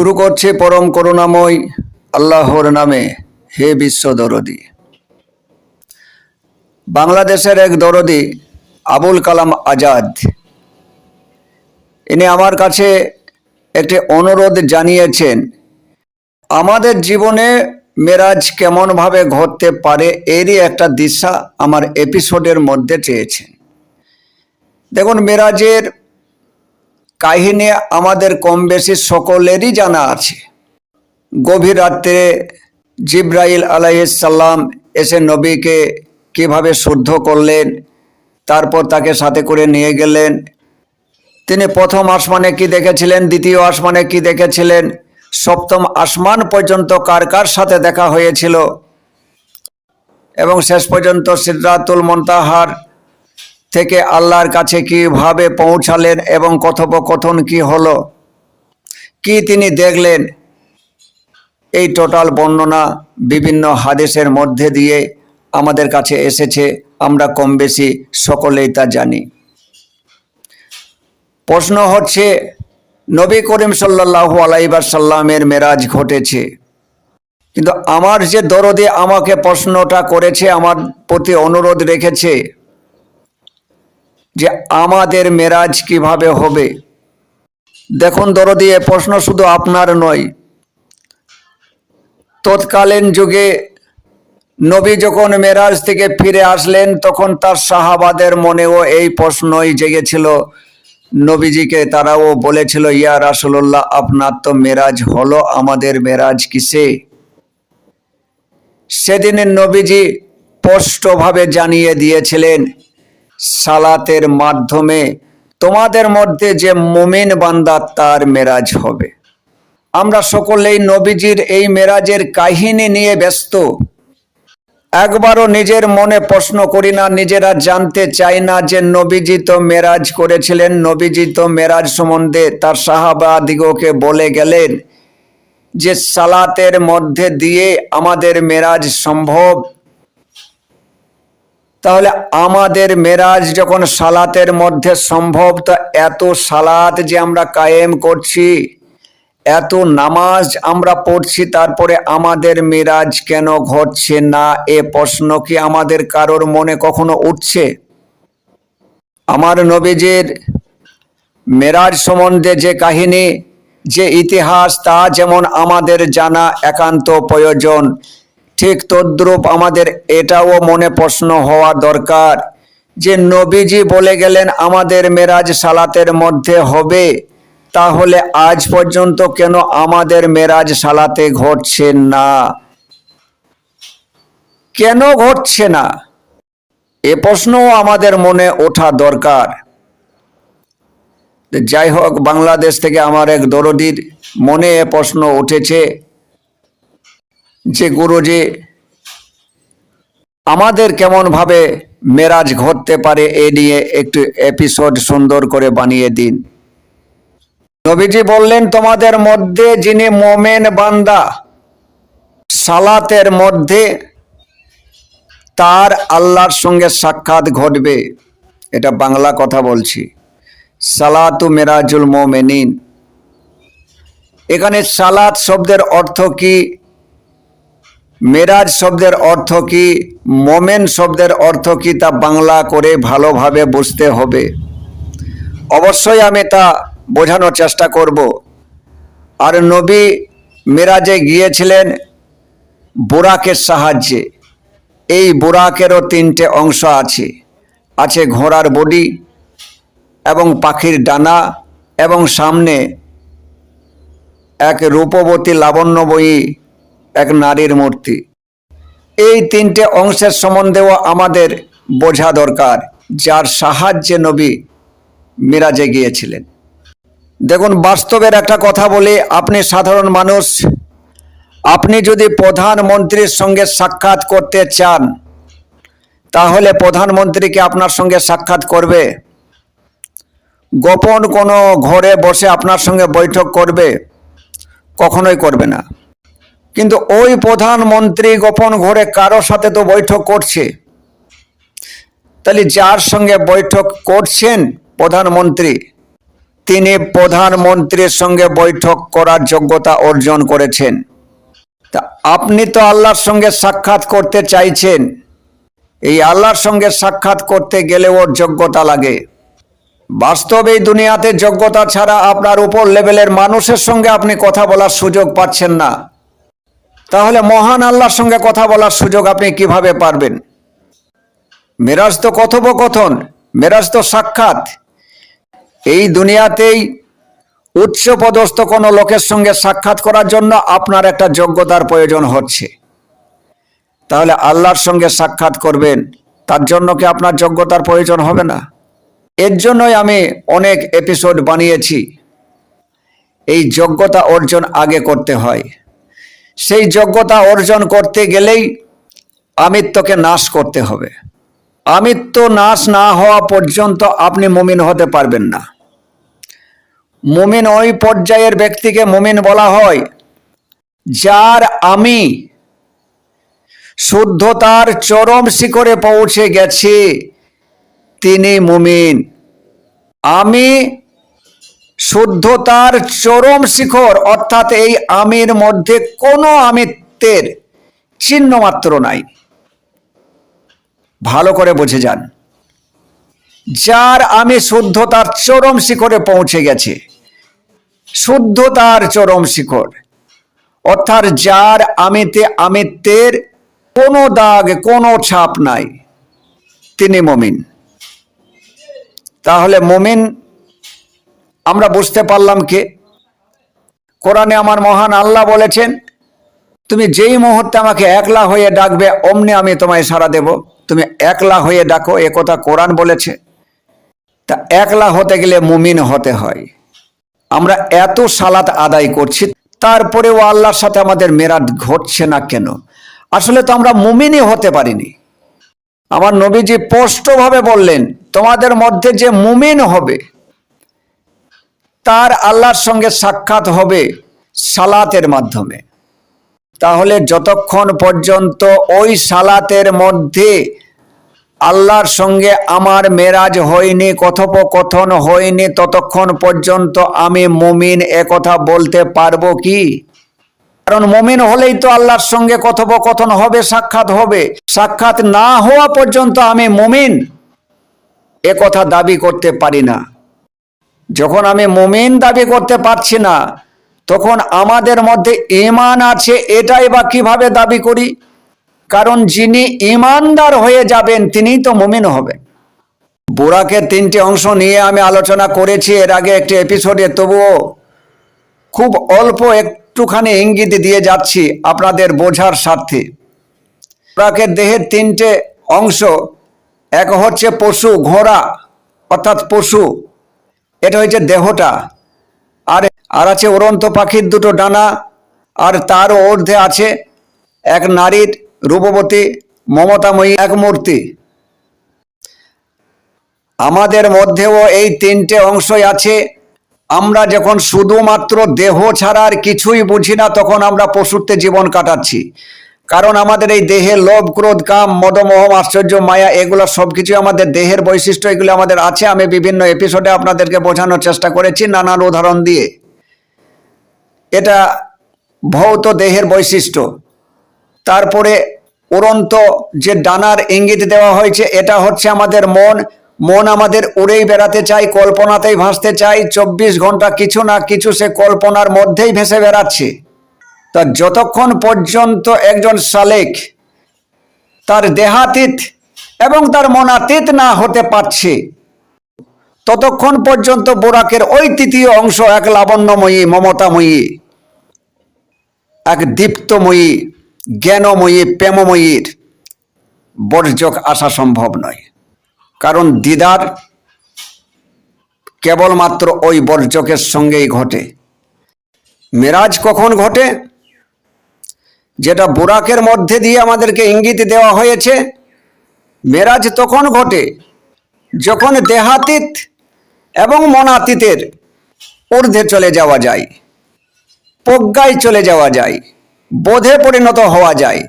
শুরু করছে পরম করুণাময় আল্লাহর নামে। হে বিশ্ব দরদি। বাংলাদেশের এক দরদি, আবুল কালাম আজাদ। ইনি আমার কাছে একটি অনুরোধ জানিয়েছেন, আমাদের জীবনে মেরাজ কেমনভাবে ঘটতে পারে এরই একটা দিশা আমার এপিসোডের মধ্যে চেয়েছেন। দেখুন, মেরাজের কাহিনী আমাদের কম বেশি সকলেরই জানা আছে। গভীর রাত্রে জিব্রাইল আলাইসাল্লাম এসে নবীকে কীভাবে শুদ্ধ করলেন, তারপর তাকে সাথে করে নিয়ে গেলেন। তিনি প্রথম আসমানে কি দেখেছিলেন, দ্বিতীয় আসমানে কি দেখেছিলেন, সপ্তম আসমান পর্যন্ত কার কার সাথে দেখা হয়েছিল, এবং শেষ পর্যন্ত সিদ্ধাতুল মন্তাহার থেকে আল্লাহর কাছে কীভাবে পৌঁছালেন এবং কথোপকথন কি হলো? কি তিনি দেখলেন? এই টোটাল বর্ণনা বিভিন্ন হাদেশের মধ্যে দিয়ে আমাদের কাছে এসেছে, আমরা কম বেশি সকলেই তা জানি। প্রশ্ন হচ্ছে, নবী করিম সাল্লাহ আলাইবার সাল্লামের মেরাজ ঘটেছে। কিন্তু আমার যে দরদে আমাকে প্রশ্নটা করেছে, আমার প্রতি অনুরোধ রেখেছে যে আমাদের মেরাজ কীভাবে হবে? দেখুন দরদি, এ প্রশ্ন শুধু আপনার নয়। তৎকালীন যুগে নবী যখন মেরাজ থেকে ফিরে আসলেন, তখন তার সাহাবাদের মনেও এই প্রশ্নই জেগেছিল। নবীজিকে তারাও বলেছিল, ইয়া রাসুল্লাহ আপনার তো মেরাজ হলো, আমাদের মেরাজ কিসে? সেদিনের নবীজি স্পষ্টভাবে জানিয়ে দিয়েছিলেন সালাতের মাধ্যমে তোমাদের মধ্যে যে মুমিন বান্দা তার মেরাজ হবে। আমরা সকলেই নবীজির এই মেরাজের কাহিনী নিয়ে ব্যস্ত। একবারও নিজের মনে প্রশ্ন করি না, নিজেরা জানতে চাই না যে নবীজি তো মেরাজ করেছিলেন, নবীজি তো মেরাজ সম্বন্ধে তার সাহাবা দিগকে বলে গেলেন যে সালাতের মধ্যে দিয়ে আমাদের মেরাজ সম্ভব। তাহলে আমাদের মেরাজ যখন সালাতের মধ্যে সম্ভব, তো এত সালাত যে আমরা কায়েম করছি, এত নামাজ আমরা পড়ছি, তারপরে আমাদের মেরাজ কেন ঘটছে না? এ প্রশ্ন কি আমাদের কারোর মনে কখনো উঠছে? আমার নবীজির মেরাজ সম্বন্ধে যে কাহিনী, যে ইতিহাস, তা যেমন আমাদের জানা একান্ত প্রয়োজন। ঠিক তদ্রূপ আমাদের এটাও মনে প্রশ্ন হওয়া দরকার যে নবীজি বলে গেলেন, আমাদের মেরাজ সালাতের মধ্যে হবে। তাহলে আজ পর্যন্ত কেন আমাদের মেরাজ সালাতে ঘটছে না? কেন ঘটছে না? এ প্রশ্নও আমাদের মনে ওঠা দরকার। যাই হোক, বাংলাদেশ থেকে আমার এক দরদির মনে এ প্রশ্ন উঠেছে। যে গুরুজি আমাদের কেমনভাবে মেরাজ ঘটতে পারে এ নিয়ে একটু এপিসোড সুন্দর করে বানিয়ে দিন। নবীজি বললেন, তোমাদের মধ্যে যিনি মোমেন বান্দা, সালাতের মধ্যে তার আল্লাহর সঙ্গে সাক্ষাৎ ঘটবে। এটা বাংলা কথা বলছি। সালাতু মেরাজুল মোমেনিন। এখানে সালাত শব্দের অর্থ কি? মেরাজ শব্দের অর্থ কি? মোমেন শব্দের অর্থ কি? তা বাংলা করে ভালোভাবে বুঝতে হবে। অবশ্যই আমি তা বোঝানোর চেষ্টা করব। আর নবী মেরাজে গিয়েছিলেন বোরাকের সাহায্যে। এই বোরাকেরও তিনটে অংশ আছে। আছে ঘোড়ার বডি এবং পাখির ডানা এবং সামনে এক রূপবতী লাবণ্যময়ী এক নারীর মূর্তি। এই তিনটে অংশের সম্বন্ধেও আমাদের বোঝা দরকার, যার সাহায্যে নবী মিরাজে গিয়েছিলেন। দেখুন, বাস্তবের একটা কথা বলি, আপনি সাধারণ মানুষ, আপনি যদি প্রধানমন্ত্রীর সঙ্গে সাক্ষাৎ করতে চান, তাহলে প্রধানমন্ত্রীকে আপনার সঙ্গে সাক্ষাৎ করবে? গোপন কোনো ঘরে বসে আপনার সঙ্গে বৈঠক করবে? কখনোই করবে না। কিন্তু ওই প্রধানমন্ত্রী গোপন ঘরে কারও সাথে তো বৈঠক করছে। তাহলে যার সঙ্গে বৈঠক করছেন প্রধানমন্ত্রী, তিনি প্রধানমন্ত্রীর সঙ্গে বৈঠক করার যোগ্যতা অর্জন করেছেন। তা আপনি তো আল্লাহর সঙ্গে সাক্ষাৎ করতে চাইছেন। এই আল্লাহর সঙ্গে সাক্ষাৎ করতে গেলে ওর যোগ্যতা লাগে। বাস্তবে দুনিয়াতে যোগ্যতা ছাড়া আপনার উপর লেভেলের মানুষের সঙ্গে আপনি কথা বলার সুযোগ পাচ্ছেন না। তাহলে মহান আল্লাহর সঙ্গে কথা বলার সুযোগ আপনি কীভাবে পারবেন? মেরাজ তো কথোপকথন, মেরাজ তো সাক্ষাৎ। এই দুনিয়াতেই উচ্চ পদস্থ কোনো লোকের সঙ্গে সাক্ষাৎ করার জন্য আপনার একটা যোগ্যতার প্রয়োজন হচ্ছে। তাহলে আল্লাহর সঙ্গে সাক্ষাৎ করবেন, তার জন্য কি আপনার যোগ্যতার প্রয়োজন হবে না? এর জন্যই আমি অনেক এপিসোড বানিয়েছি। এই যোগ্যতা অর্জন আগে করতে হয়। সেই যোগ্যতা অর্জন করতে গেলেই আমিত্বকে নাশ করতে হবে। আমিত্ব নাশ না হওয়া পর্যন্ত আপনি মুমিন হতে পারবেন না। মুমিন ওই পর্যায়ের ব্যক্তিকে মুমিন বলা হয় যার আমি শুদ্ধতার চরম শিখরে পৌঁছে গেছে, তিনি মুমিন। আমি শুদ্ধতার চরম শিখর, অর্থাৎ এই আমির মধ্যে কোনো আমিত্বের চিহ্ন মাত্র নাই। ভালো করে বুঝে যান। যার আমি শুদ্ধতার চরম শিখরে পৌঁছে গেছে, শুদ্ধতার চরম শিখর, অর্থাৎ যার আমিতে আমিত্বের কোনো দাগ, কোনো ছাপ নাই, তিনি মমিন। তাহলে মমিন আমরা বুঝতে পারলাম কে? কোরআনে আমার মহান আল্লাহ বলেছেন, তুমি যেই মুহূর্তে আমাকে একলা হয়ে ডাকবে, অমনি আমি তোমায় সাড়া দেব। তুমি একলা হয়ে ডাকো, এ কথা কোরআন বলেছে। তা একলা হতে গেলে মুমিন হতে হয়। আমরা এত সালাত আদায় করছি, তারপরেও আল্লাহর সাথে আমাদের মেরাট ঘটছে না কেন? আসলে তো আমরা মুমিনই হতে পারিনি। আমার নবীজি স্পষ্টভাবে বললেন, তোমাদের মধ্যে যে মুমিন হবে তার আল্লাহর সঙ্গে সাক্ষাৎ হবে সালাতের মাধ্যমে। তাহলে যতক্ষণ পর্যন্ত ওই সালাতের মধ্যে আল্লাহর সঙ্গে আমার মেরাজ হয়নি, কথোপকথন হয়নি, ততক্ষণ পর্যন্ত আমি মুমিন কথা বলতে পারব কি? কারণ মুমিন হলেই তো আল্লাহর সঙ্গে কথোপকথন হবে, সাক্ষাৎ হবে। সাক্ষাৎ না হওয়া পর্যন্ত আমি মুমিন। কথা দাবি করতে পারি না। যখন আমি মুমিন দাবি করতে পারছি না, তখন আমাদের মধ্যে ইমান আছে, এটাই বা কীভাবে দাবি করি? কারণ যিনি ইমানদার হয়ে যাবেন, তিনিই তো মুমিন হবেন। বুড়াকে তিনটি অংশ নিয়ে আমি আলোচনা করেছি, এর আগে একটি এপিসোডে তবুও খুব অল্প একটুখানি ইঙ্গিত দিয়ে যাচ্ছি আপনাদের বোঝার স্বার্থে। বুড়াকের দেহের তিনটে অংশ, এক হচ্ছে পশু, ঘোড়া, অর্থাৎ পশু। এটা হচ্ছে দেহটা। আর আর আছে উড়ন্ত পাখির দুটো ডানা, আর তার ঊর্ধ্বে আছে এক নারীর রূপবতী মমতাময়ী এক মূর্তি। আমাদের মধ্যেও এই তিনটে অংশই আছে। আমরা যখন শুধুমাত্র দেহ ছাড়া আর কিছুই বুঝি না, তখন আমরা পশুত্বে জীবন কাটাচ্ছি। কারণ আমাদের এই দেহে লোভ, ক্রোধ, কাম, মদমোহ, আশ্চর্য, মায়া, এগুলো সব কিছু আমাদের দেহের বৈশিষ্ট্য, এগুলো আমাদের আছে। আমি বিভিন্ন এপিসোডে আপনাদেরকে বোঝানোর চেষ্টা করেছি নানান উদাহরণ দিয়ে। এটা ভৌত দেহের বৈশিষ্ট্য। তারপরে উড়ন্ত যে ডানার ইঙ্গিত দেওয়া হয়েছে, এটা হচ্ছে আমাদের মন। মন আমাদের উড়েই বেড়াতে চাই কল্পনাতেই ভাসতে চাই চব্বিশ ঘণ্টা কিছু না কিছু সে কল্পনার মধ্যেই ভেসে বেড়াচ্ছে। তা যতক্ষণ পর্যন্ত একজন সালেক তার দেহাতীত এবং তার মনাতীত না হতে পারছে, ততক্ষণ পর্যন্ত বোরাকের ওই তৃতীয় অংশ এক লাবণ্যময়ী, মমতাময়ী, এক দীপ্তময়ী, জ্ঞানময়ী, প্রেমময়ীর বর্জক আসা সম্ভব নয়। কারণ দিদার কেবলমাত্র ওই বর্জকের সঙ্গেই ঘটে। মেরাজ কখন ঘটে? যেটা বোরাকের মধ্যে দিয়ে আমাদেরকে ইঙ্গিত দেওয়া হয়েছে, মেরাজ তখন ঘটে যখন দেহাতীত এবং মনাতীতের ঊর্ধ্বে চলে যাওয়া যায়, প্রজ্ঞায় চলে যাওয়া যায়, বোধে পরিণত হওয়া যায়।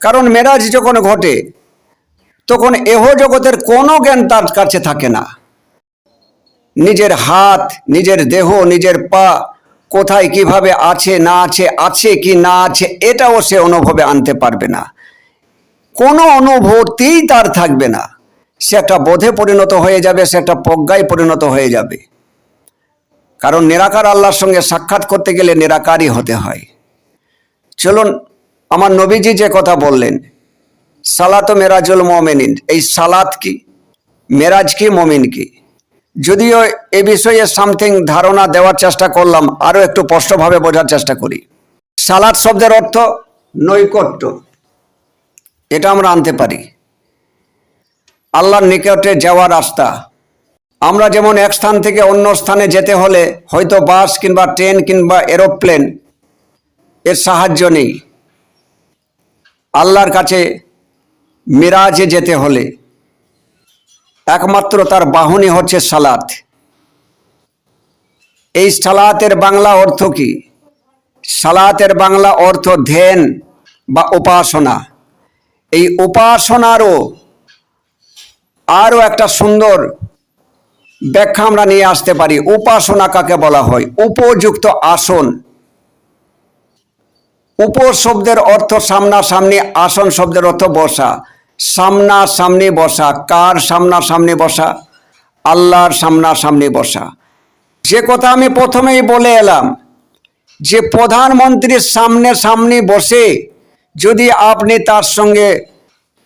কারণ মেরাজ যখন ঘটে, তখন এহ জগতের কোনো জ্ঞান তার কাছে থাকে না। নিজের হাত, নিজের দেহ, নিজের পা কোথায় কীভাবে আছে, না আছে আছে কি না আছে, এটাও সে অনুভবে আনতে পারবে না। কোনো অনুভূতিই তার থাকবে না। সে একটা বোধে পরিণত হয়ে যাবে, সে একটা প্রজ্ঞায় পরিণত হয়ে যাবে। কারণ নিরাকার আল্লাহর সঙ্গে সাক্ষাৎ করতে গেলে নিরাকারই হতে হয়। চলুন, আমার নবীজি যে কথা বললেন, সালাত মেরাজুল মমিনিন, এই সালাত কি? মেরাজ কি, মমিন কি? যদিও এ বিষয়ে সামথিং ধারণা দেওয়ার চেষ্টা করলাম, আরও একটু স্পষ্টভাবে বোঝার চেষ্টা করি। সালাদ শব্দের অর্থ নৈকট্য। এটা আমরা আনতে পারি। আল্লাহর নিকটে যাওয়ার রাস্তা। আমরা যেমন এক স্থান থেকে অন্য স্থানে যেতে হলে হয়তো বাস কিংবা ট্রেন কিংবা এরোপ্লেন এর সাহায্য নেই। আল্লাহর কাছে মিরাজে যেতে হলে একমাত্র তার বাহনী হচ্ছে সালাত। এই সালাতের বাংলা অর্থ কি? সালাতের বাংলা অর্থ ধ্যান বা উপাসনা। এই উপাসনারও আরও একটা সুন্দর ব্যাখ্যা আমরা নিয়ে আসতে পারি। উপাসনা কাকে বলা হয়? উপযুক্ত আসন। উপ শব্দের অর্থ সামনাসামনি, আসন শব্দের অর্থ বসা। সামনাসামনি বসা, কার সামনাসামনি বসা? আল্লাহর সামনাসামনি বসা। যে কথা আমি প্রথমেই বলে এলাম, যে প্রধানমন্ত্রীর সামনে সামনে বসে যদি আপনি তার সঙ্গে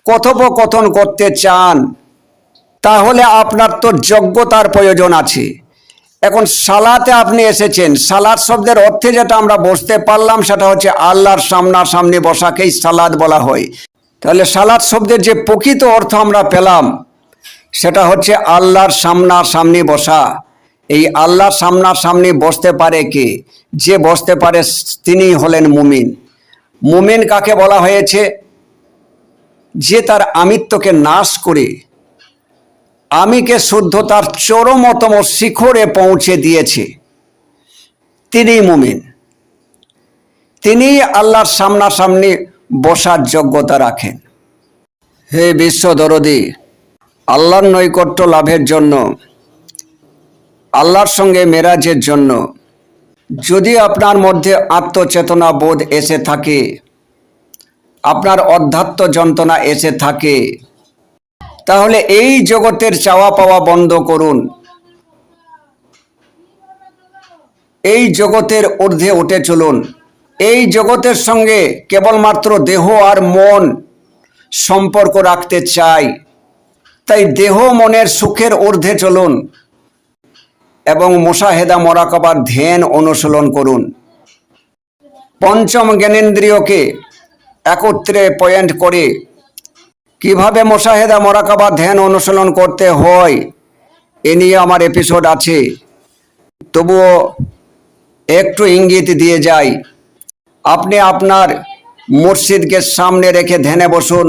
কথোপকথন করতে চান, তাহলে আপনার তো যোগ্যতার প্রয়োজন আছে। এখন সালাতে আপনি এসেছেন সালাদ শব্দের অর্থে যেটা আমরা বসতে পারলাম, সেটা হচ্ছে আল্লাহর সামনাসামনি বসাকেই সালাদ বলা হয়। তাহলে সালাদ শব্দের যে প্রকৃত অর্থ আমরা পেলাম, সেটা হচ্ছে আল্লাহর সামনাসামনি বসা। এই আল্লাহর সামনাসামনি বসতে পারে কে? যে বসতে পারে তিনি হলেন মুমিন। মুমিন কাকে বলা হয়েছে? যে তার আমিত্বকে নাশ করে, আমিকে শুদ্ধতার চরমতম শিখরে পৌঁছে দিয়েছে। তিনি মুমিন। তিনি আল্লাহর সামনাসামনি বসার যোগ্যতা রাখেন। হে বিশ্ব দরদি, আল্লাহর নৈকট্য লাভের জন্য, আল্লাহর সঙ্গে মেরাজের জন্য, যদি আপনার মধ্যে আত্মচেতনা বোধ এসে থাকে, আপনার অধ্যাত্ম যন্ত্রণা এসে থাকে, তাহলে এই জগতের চাওয়া পাওয়া বন্ধ করুন। এই জগতের ঊর্ধ্বে উঠে চলুন। এই জগতের সঙ্গে কেবলমাত্র দেহ আর মন সম্পর্ক রাখতে চাই। তাই দেহ মনের সুখের ঊর্ধ্বে চলুন এবং মোশাহেদা মরাকাবার ধ্যান অনুশীলন করুন। পঞ্চম জ্ঞানেন্দ্রিয়কে একত্রে পয়েন্ট করে কীভাবে মোশাহেদা মরাকাবা ধ্যান অনুশীলন করতে হয়, এ নিয়ে আমার এপিসোড আছে। তবুও একটু ইঙ্গিত দিয়ে যাই। আপনি আপনার মুর্শিদকে সামনে রেখে ধ্যানে বসুন।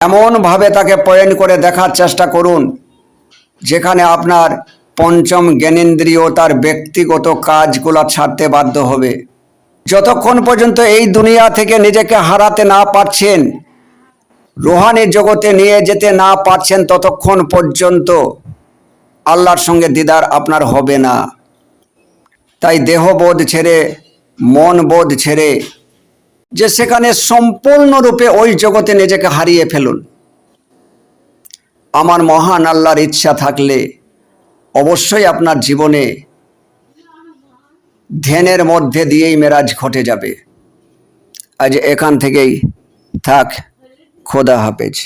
এমনভাবে তাকে পয়েন্ট করে দেখার চেষ্টা করুন, যেখানে আপনার পঞ্চম জ্ঞানেন্দ্রিয় তার ব্যক্তিগত কাজগুলো ছাড়তে বাধ্য হবে। যতক্ষণ পর্যন্ত এই দুনিয়া থেকে নিজেকে হারাতে না পারছেন, রোহানি জগতে নিয়ে যেতে না পারছেন, ততক্ষণ পর্যন্ত আল্লাহর সঙ্গে দিদার আপনার হবে না। তাই দেহবোধ ছেড়ে মন বোধ ছেড়ে যে সেখানে সম্পূর্ণরূপে ওই জগতে নিজেকে হারিয়ে ফেলুন। আমার মহান আল্লাহর ইচ্ছা থাকলে অবশ্যই আপনার জীবনে ধ্যানের মধ্যে দিয়েই মেরাজ ঘটে যাবে। আজ এখান থেকেই থাক, খোদা হাফেজ।